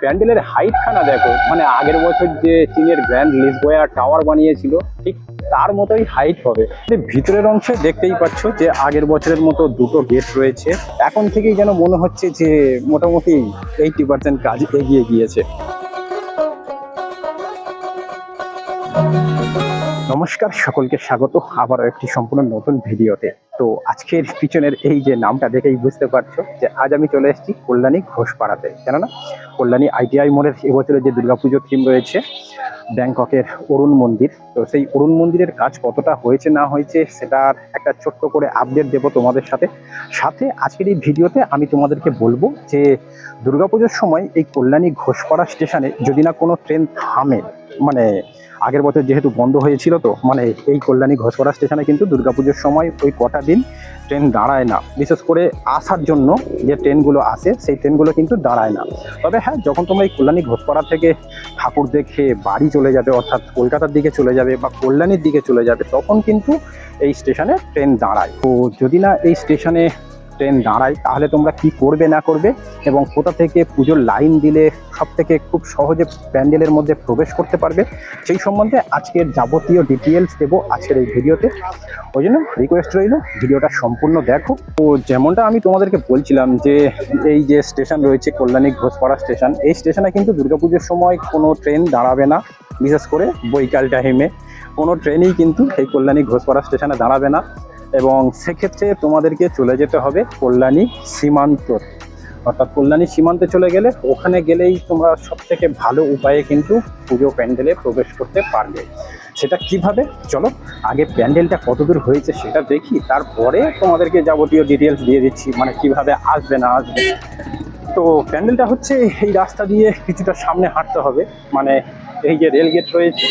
প্যান্ডেলের হাইটখানা দেখো মানে আগের বছর যে চীনের গ্র্যান্ড লিসবোয়া টাওয়ার বানিয়েছিল, ঠিক তার মতোই হাইট হবে। ভিতরের অংশে দেখতেই পাচ্ছ যে আগের বছরের মতো দুটো গেট রয়েছে। এখন থেকেই যেন মনে হচ্ছে যে মোটামুটি এইটি পার্সেন্ট কাজ এগিয়ে গিয়েছে। নমস্কার, সকলকে স্বাগত। আবারও একটি সম্পূর্ণ নতুন ভিডিওতে। তো আজকের পিছনের এই যে নামটা দেখেই বুঝতে পারছ যে আজ আমি চলে এসেছি কল্যাণী ঘোষপাড়াতে। কেননা কল্যাণী আইটিআই মোড়ের এবছরের যে দুর্গাপুজোর থিম রয়েছে, ব্যাংককের অরুণ মন্দির। তো সেই অরুণ মন্দিরের কাজ কতটা হয়েছে, না হয়েছে সেটার একটা ছোট্ট করে আপডেট দেবো তোমাদের সাথে। সাথে আজকের এই ভিডিওতে আমি তোমাদেরকে বলব যে দুর্গাপুজোর সময় এই কল্যাণী ঘোষপাড়া স্টেশনে যদি না কোনো ট্রেন থামে মানে আগের বছর যেহেতু বন্ধ হয়েছিল তো মানে এই কল্যাণী ঘোষপাড়া স্টেশনে কিন্তু দুর্গাপুজোর সময় ওই কটা দিন ট্রেন দাঁড়ায় না। বিশেষ করে আসার জন্য যে ট্রেনগুলো আসে, সেই ট্রেনগুলো কিন্তু দাঁড়ায় না। তবে হ্যাঁ যখন তোমরা এই কল্যাণী ঘোষপাড়া থেকে ঠাকুর দেখে বাড়ি চলে যাবে, অর্থাৎ কলকাতার দিকে চলে যাবে বা কল্যাণীর দিকে চলে যাবে, তখন কিন্তু এই স্টেশনে ট্রেন দাঁড়ায়। তো যদি না এই স্টেশনে ট্রেন দাঁড়ায়, তাহলে তোমরা কি করবে না করবে? এবং কোথা থেকে পুজোর লাইন দিলে সব থেকে খুব সহজে প্যান্ডেলের মধ্যে প্রবেশ করতে পারবে? সেই সম্বন্ধে আজকের যাবতীয় ডিটেলস দেবো আজকের এই ভিডিওতে। ওই জন্য রিকোয়েস্ট রইল, ভিডিওটা সম্পূর্ণ দেখো। তো যেমনটা আমি তোমাদেরকে বলছিলাম যে এই যে স্টেশন রয়েছে, কল্যাণী ঘোষপাড়া স্টেশন এই স্টেশনে কিন্তু দুর্গাপুজোর সময় কোনো ট্রেন দাঁড়াবে না, বিশেষ করে বৈকাল টাইমে কোনো ট্রেনই কিন্তু এই কল্যাণী ঘোষপাড়া স্টেশনে দাঁড়াবে না। এবং সেক্ষেত্রে তোমাদেরকে চলে যেতে হবে কল্যাণী সীমান্ত। অর্থাৎ কল্যাণী সীমান্তে চলে গেলে ওখানে গেলেই তোমরা সব থেকে ভালো উপায়ে কিন্তু পুজো প্যান্ডেলে প্রবেশ করতে পারবে। সেটা কীভাবে? চলো, আগে প্যান্ডেলটা কতদূর হয়েছে সেটা দেখি, তারপরে তোমাদেরকে যাবতীয় ডিটেলস দিয়ে দিচ্ছি মানে কীভাবে আসবে, না আসবে। তো প্যান্ডেলটা হচ্ছে এই রাস্তা দিয়ে কিছুটা সামনে হাঁটতে হবে মানে এই যে রেল গেট রয়েছে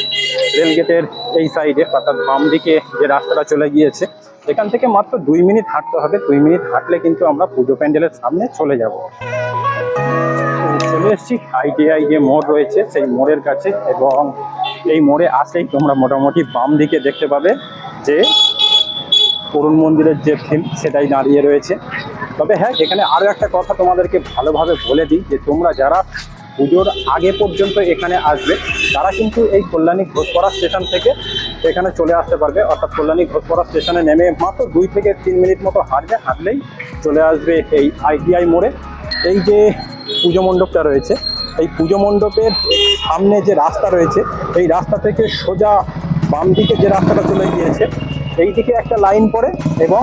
রেল গেটের এই সাইডে অর্থাৎ বাম দিকে যে রাস্তাটা চলে গিয়েছে, এখান থেকে মাত্র দুই মিনিট হাঁটতে হবে। দুই মিনিট হাঁটলে কিন্তু আমরা পুজো প্যান্ডেলের সামনে চলে যাব। চলে এসেছি আইটিআই যে মোড় রয়েছে, সেই মোড়ের কাছে এবং এই মোড়ে আসলেই তোমরা মোটামুটি বাম দিকে দেখতে পাবে যে করুণ মন্দিরের যে থিম সেটাই দাঁড়িয়ে রয়েছে। তবে হ্যাঁ এখানে আরও একটা কথা তোমাদেরকে ভালোভাবে বলে দিই যে তোমরা যারা পুজোর আগে পর্যন্ত এখানে আসবে। তারা কিন্তু এই কল্যাণী ঘোষপাড়া স্টেশন থেকে এখানে চলে আসতে পারবে। অর্থাৎ কল্যাণী ঘোষপাড়া স্টেশনে নেমে মাত্র দুই থেকে তিন মিনিট মতো হাঁটবে হাঁটলেই চলে আসবে এই আইটিআই মোড়ে। এই যে পুজো মণ্ডপটা রয়েছে, এই পুজো মণ্ডপের সামনে যে রাস্তা রয়েছে, এই রাস্তা থেকে সোজা বাম দিকে যে রাস্তাটা চলে গিয়েছে, এই দিকে একটা লাইন পড়ে এবং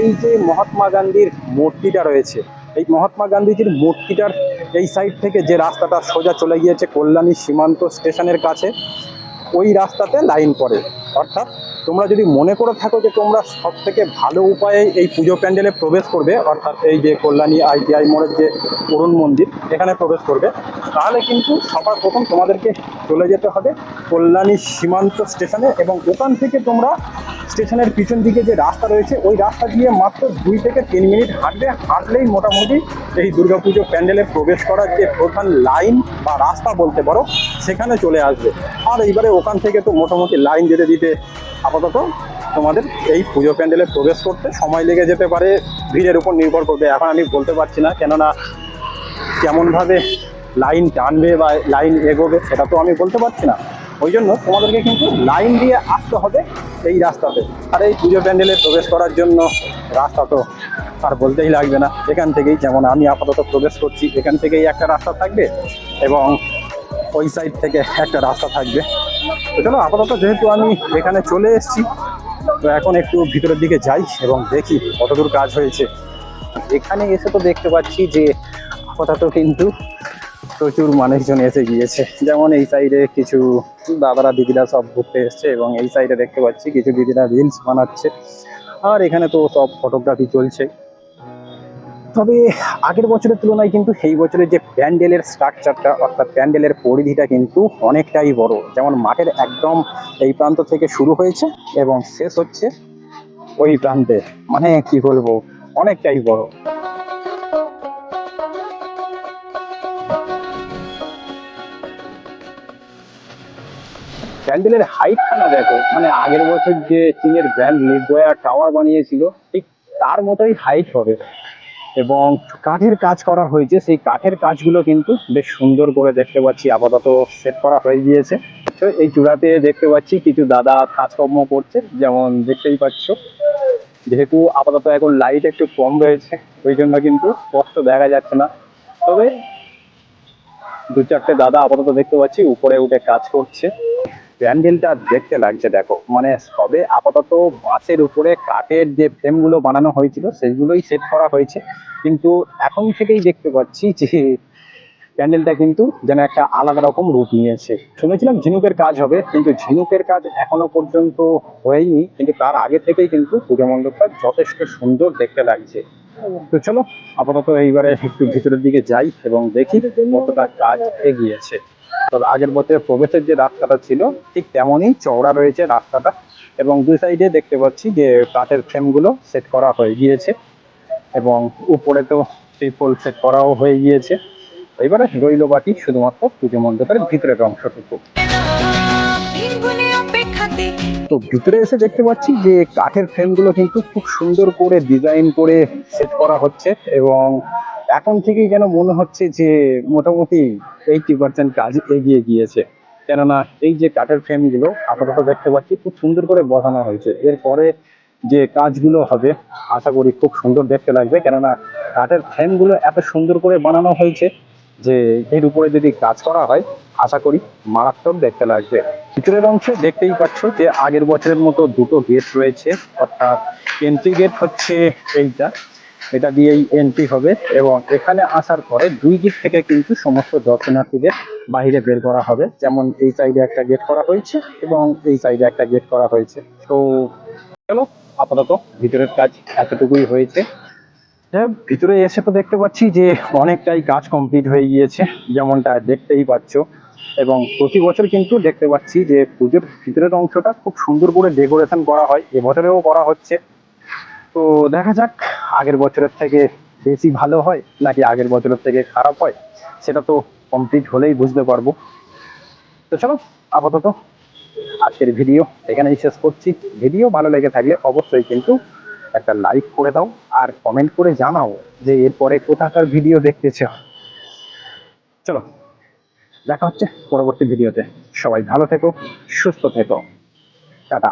এই যে মহাত্মা গান্ধীর মূর্তিটা রয়েছে, এই মহাত্মা গান্ধীজির মূর্তিটার এই সাইড থেকে যে রাস্তাটা সোজা চলে গিয়েছে কল্যাণী সীমান্ত স্টেশনের কাছে, ওই রাস্তাতে লাইন পড়ে। অর্থাৎ তোমরা যদি মনে করে থাকো যে তোমরা সব থেকে ভালো উপায়ে এই পুজো প্যান্ডেলে প্রবেশ করবে, অর্থাৎ এই যে কল্যাণী আইটিআই মোড়ের যে অরুণ মন্দির, এখানে প্রবেশ করবে, তাহলে কিন্তু সবার প্রথম তোমাদেরকে চলে যেতে হবে কল্যাণী সীমান্ত স্টেশনে এবং ওখান থেকে তোমরা স্টেশনের পিছন দিকে যে রাস্তা রয়েছে, ওই রাস্তা দিয়ে মাত্র দুই থেকে তিন মিনিট হাঁটবে হাঁটলেই মোটামুটি এই দুর্গাপুজো প্যান্ডেলে প্রবেশ করার যে প্রধান লাইন বা রাস্তা বলতে পারো, সেখানে চলে আসবে। আর এইবারে ওখান থেকে তো মোটামুটি লাইন যেতে দিতে আপাতত তোমাদের এই পুজো প্যান্ডেলে প্রবেশ করতে সময় লেগে যেতে পারে, ভিড়ের উপর নির্ভর করবে। এখন আমি বলতে পারছি না, কেননা কেমনভাবে লাইন টানবে বা লাইন এগোবে, সেটা তো আমি বলতে পারছি না। ওই জন্য তোমাদেরকে কিন্তু লাইন দিয়ে আসতে হবে এই রাস্তাতে। আর এই পুজো প্যান্ডেলে প্রবেশ করার জন্য রাস্তা তো আর বলতেই লাগবে না। এখান থেকেই যেমন আমি আপাতত প্রবেশ করছি, এখান থেকেই একটা রাস্তা থাকবে এবং ওই সাইড থেকে একটা রাস্তা থাকবে। তো চলো, আপাতত যেহেতু আমি এখানে চলে এসেছি, তো এখন একটু ভিতরের দিকে যাই এবং দেখি কতদূর কাজ হয়েছে। এখানে এসে তো দেখতে পাচ্ছি যে আপাতত কিন্তু প্রচুর মানুষজন এসে গিয়েছে। যেমন এই সাইডে কিছু দাদারা, দিদিরা সব ঘুরতে এসছে এবং এই সাইডে দেখতে পাচ্ছি কিছু দিদিরা রিলস বানাচ্ছে। আর এখানে তো সব ফটোগ্রাফি চলছে। তবে আগের বছরের তুলনায় কিন্তু এই বছরের যে প্যান্ডেলের স্ট্রাকচারটা অর্থাৎ প্যান্ডেলের পরিধিটা কিন্তু অনেকটাই বড়। যেমন মাঠের একদম এই প্রান্ত থেকে শুরু হয়েছে এবং শেষ হচ্ছে ওই প্রান্তে। মানে কি বলব? অনেকটাই বড়। প্যান্ডেলের হাইটখানা দেখো। মানে আগের বছর যে চীনের গ্র্যান্ড লিগোয়া টাওয়ার বানিয়েছিল, ঠিক তার মতোই হাইট হবে। এবং কাঠের কাজ করা হয়েছে। সেই কাঠের কাজগুলো কিন্তু বেশ সুন্দর করে দেখতে পাচ্ছি। আপাতত সেট করা হয়ে গিয়েছে। তো এই চূড়াতে দেখতে পাচ্ছি কিছু দাদা কাজকর্ম করছে। যেমন দেখতেই পাচ্ছ, যেহেতু আপাতত এখন লাইট একটু কম রয়েছে, ওই জন্য কিন্তু স্পষ্ট দেখা যাচ্ছে না। তবে দু চারটে দাদা আপাতত দেখতে পাচ্ছি, উপরে উঠে কাজ করছে। প্যান্ডেলটা দেখতে লাগছে, দেখো। মানে সবে আপাতত বাসের উপরে কাঠের যে ফ্রেমগুলো বানানো হয়েছিল, সেগুলোই সেট করা হয়েছে। কিন্তু এখন থেকেই দেখতে পাচ্ছি যে প্যান্ডেলটা কিন্তু যেন একটা আলাদা রকম রূপ নিয়েছে। শুনেছিলাম ঝিনুকের কাজ হবে, কিন্তু ঝিনুকের কাজ এখনও পর্যন্ত হয়নি, কিন্তু তার আগে থেকেই কিন্তু পুজো মণ্ডপটা যথেষ্ট সুন্দর দেখতে লাগছে। তো চলো, আপাতত এইবারে একটু ভিতরের দিকে যাই এবং দেখি কতটা কাজ এগিয়েছে। তবে আগের বছর প্রবেশের যে রাস্তাটা ছিল, ঠিক তেমনই চওড়া রয়েছে রাস্তাটা এবং দুই সাইডে দেখতে পাচ্ছি যে কাঠের ফ্রেমগুলো সেট করা হয়ে গিয়েছে এবং উপরে তো ট্রিপল সেট করাও হয়ে গিয়েছে। এবারে রইল বাকি শুধুমাত্র পুজো মণ্ডপের ভিতরের অংশটুকু। তো ভিতরে এসে দেখতে পাচ্ছি যে কাঠের ফ্রেমগুলো কিন্তু খুব সুন্দর করে ডিজাইন করে সেট করা হচ্ছে এবং এখন থেকেই যেন মনে হচ্ছে যে মোটামুটি এইটি পার্সেন্ট কাজ এগিয়ে গিয়েছে। কেননা এই যে কাঠের ফ্রেমগুলো আপাতত দেখতে পাচ্ছি খুব সুন্দর করে বসানো হয়েছে। এরপরে যে কাজগুলো হবে, আশা করি খুব সুন্দর দেখতে লাগবে। কেননা কাঠের ফ্রেমগুলো এত সুন্দর করে বানানো হয়েছে যে এর উপরে যদি কাজ করা হয়, আশা করি মারাত্মক দেখতে লাগবে। ভিতরের অংশে দেখতেই পাচ্ছ যে আগের বছরের মতো দুটো গেট রয়েছে, অর্থাৎ এন্ট্রি গেট হচ্ছে এইটা, এটা দিয়েই এন্ট্রি হবে এবং এখানে আসার পরে দুই গেট থেকে কিন্তু সমস্ত দর্শনার্থীদের বাইরে বের করা হবে। যেমন এই সাইডে একটা গেট করা হয়েছে এবং এই সাইডে একটা গেট করা হয়েছে। তো চলো, আপাতত ভিতরের কাজ এতটুকুই হয়েছে। ভিতরে এসে তো দেখতে পাচ্ছি যে অনেকটাই কাজ কমপ্লিট হয়ে গিয়েছে, যেমনটা দেখতেই পাচ্ছ। এবং প্রতি বছর কিন্তু দেখতে পাচ্ছি যে পুজোর ভিতরের অংশটা খুব সুন্দর করে ডেকোরেশন করা হয়, এবছরেও করা হচ্ছে। তো দেখা যাক, আগের বছরের থেকে বেশি ভালো হয় নাকি আগের বছরের থেকে খারাপ হয়, সেটা তো কমপ্লিট হলেই বুঝতে পারব। তো চলো, আপাতত আজকের ভিডিও এখানেই শেষ করছি। ভিডিও ভালো লেগে থাকলে অবশ্যই কিন্তু একটা লাইক করে দাও আর কমেন্ট করে জানাও যে এরপরে কোথাকার ভিডিও দেখতে চাও। চলো। দেখা হচ্ছে পরবর্তী ভিডিওতে। সবাই ভালো থেকো সুস্থ থেকো। টাটা।